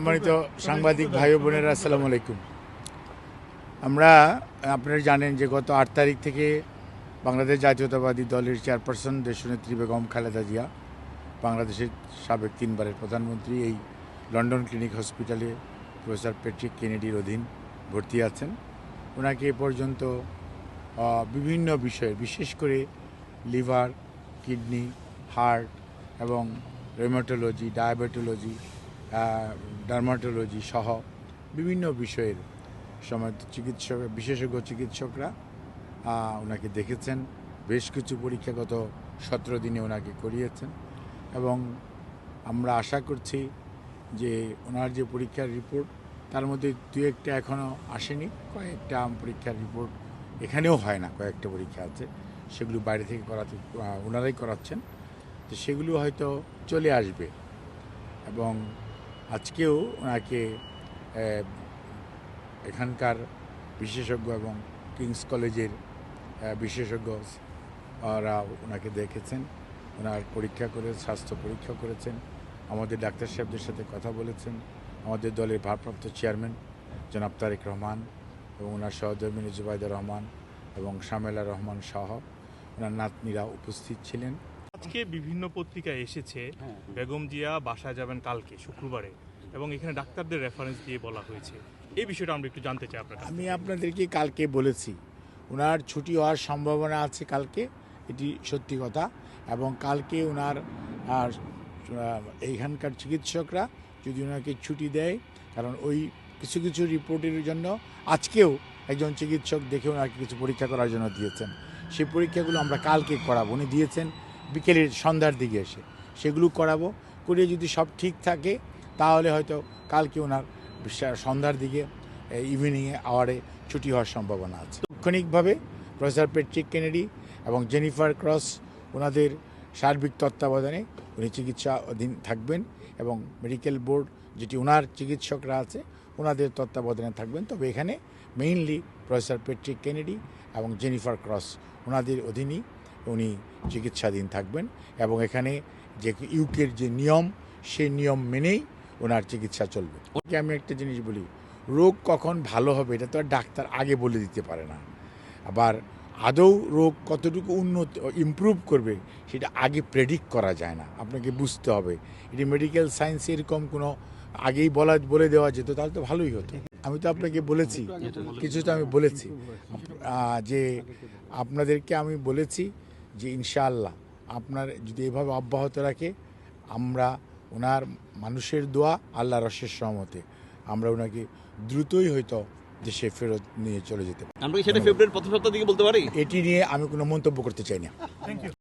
সম্মানিত সাংবাদিক ভাই বোনেরা, আসসালামু আলাইকুম। আমরা, আপনারা জানেন যে গত আট তারিখ থেকে বাংলাদেশ জাতীয়তাবাদী দলের চেয়ারপারসন দেশনেত্রী বেগম খালেদা জিয়া, বাংলাদেশের সাবেক তিনবারের প্রধানমন্ত্রী, এই লন্ডন ক্লিনিক হসপিটালে প্রফেসর প্যাট্রিক কেনেডির অধীন ভর্তি আছেন। ওনাকে এ পর্যন্ত বিভিন্ন বিষয়ে, বিশেষ করে লিভার, কিডনি, হার্ট এবং রেমাটোলজি ডায়াবেটোলজি ডার্মাটোলজি সহ বিভিন্ন বিষয়ের সময় চিকিৎসক বিশেষজ্ঞ চিকিৎসকরা ওনাকে দেখেছেন। বেশ কিছু পরীক্ষা গত সতেরো দিনে ওনাকে করিয়েছেন এবং আমরা আশা করছি যে ওনার যে পরীক্ষার রিপোর্ট, তার মধ্যে দু একটা এখনও আসেনি, কয়েকটা পরীক্ষার রিপোর্ট এখানেও হয় না, কয়েকটা পরীক্ষা আছে। সেগুলো বাইরে থেকে করাতে ওনারাই করাচ্ছেন। তো সেগুলো হয়তো চলে আসবে এবং আজকেও ওনাকে এখানকার বিশেষজ্ঞ এবং কিংস কলেজের আহ, বিশেষজ্ঞ ওরা ওনাকে দেখেছেন। ওনার পরীক্ষা করে স্বাস্থ্য পরীক্ষা করেছেন। আমাদের ডাক্তার সাহেবদের সাথে কথা বলেছেন। আমাদের দলের ভারপ্রাপ্ত চেয়ারম্যান জনাব তারেক রহমান এবং ওনার সহধর্মিনী জুবাইদা রহমান এবং শামেলা রহমান সহ ওনার নাতনিরা উপস্থিত ছিলেন। আজকে বিভিন্ন পত্রিকায় এসেছে। বেগম জিয়া বাসায় যাবেন কালকে শুক্রবারে। এবং এখানে ডাক্তারদের রেফারেন্স দিয়ে বলা হয়েছে। এই বিষয়টা আমরা একটু জানতে চাই আপনার আমি আপনাদেরকে কালকে বলেছি। ওনার ছুটি হওয়ার সম্ভাবনা আছে কালকে এটি সত্যি কথা। এবং কালকে ওনার আর এইখানকার চিকিৎসকরা যদি ওনাকে ছুটি দেয় কারণ ওই কিছু কিছু রিপোর্টের জন্য আজকেও একজন চিকিৎসক দেখে ওনাকে কিছু পরীক্ষা করার জন্য দিয়েছেন। সেই পরীক্ষাগুলো আমরা কালকে করাবো। উনি দিয়েছেন বিকেলের সন্ধ্যার দিকে এসে সেগুলো করাবো। করে যদি সব ঠিক থাকে, তাহলে হয়তো কালকে ওনার সন্ধ্যার দিকে ইভিনিংয়ে আওয়ারে ছুটি হওয়ার সম্ভাবনা আছে। তাৎক্ষণিকভাবে প্রফেসর পেট্রিক কেনেডি এবং জেনিফার ক্রস ওনাদের সার্বিক তত্ত্বাবধানে উনি চিকিৎসা অধীন থাকবেন এবং মেডিকেল বোর্ড যেটি ওনার চিকিৎসকরা আছে, ওনাদের তত্ত্বাবধানে থাকবেন। তবে এখানে মেইনলি প্রফেসর পেট্রিক কেনেডি এবং জেনিফার ক্রস ওনাদের অধীনেই উনি চিকিৎসাধীন থাকবেন এবং এখানে যে ইউকের যে নিয়ম সেই নিয়ম মেনেই ওনার চিকিৎসা চলবে। ওকে আমি একটা জিনিস বলি, রোগ কখন ভালো হবে এটা তো আর ডাক্তার আগে বলে দিতে পারে না। আবার আদৌ রোগ কতটুকু উন্নত ইমপ্রুভ করবে সেটা আগে প্রেডিক্ট করা যায় না। আপনাকে বুঝতে হবে। এটি মেডিকেল সায়েন্স এরকম কোনো আগেই বলা, বলে দেওয়া যেত, তাহলে তো ভালোই হতো। আমি তো আপনাকে বলেছি কিছু তো আমি বলেছি যে আপনাদেরকে আমি বলেছি যে ইনশাআল্লাহ আপনার যদি এভাবে অব্যাহত রাখে আমরা ওনার মানুষের দোয়া আল্লাহ রসের সহমতে আমরা ওনাকে দ্রুতই হয়তো দেশে ফেরত নিয়ে চলে যেতে পারি। আমরা কি সেটা ফেব্রুয়ারির প্রথম সপ্তাহ দিকে বলতে পারি? এটি নিয়ে আমি কোনো মন্তব্য করতে চাই না।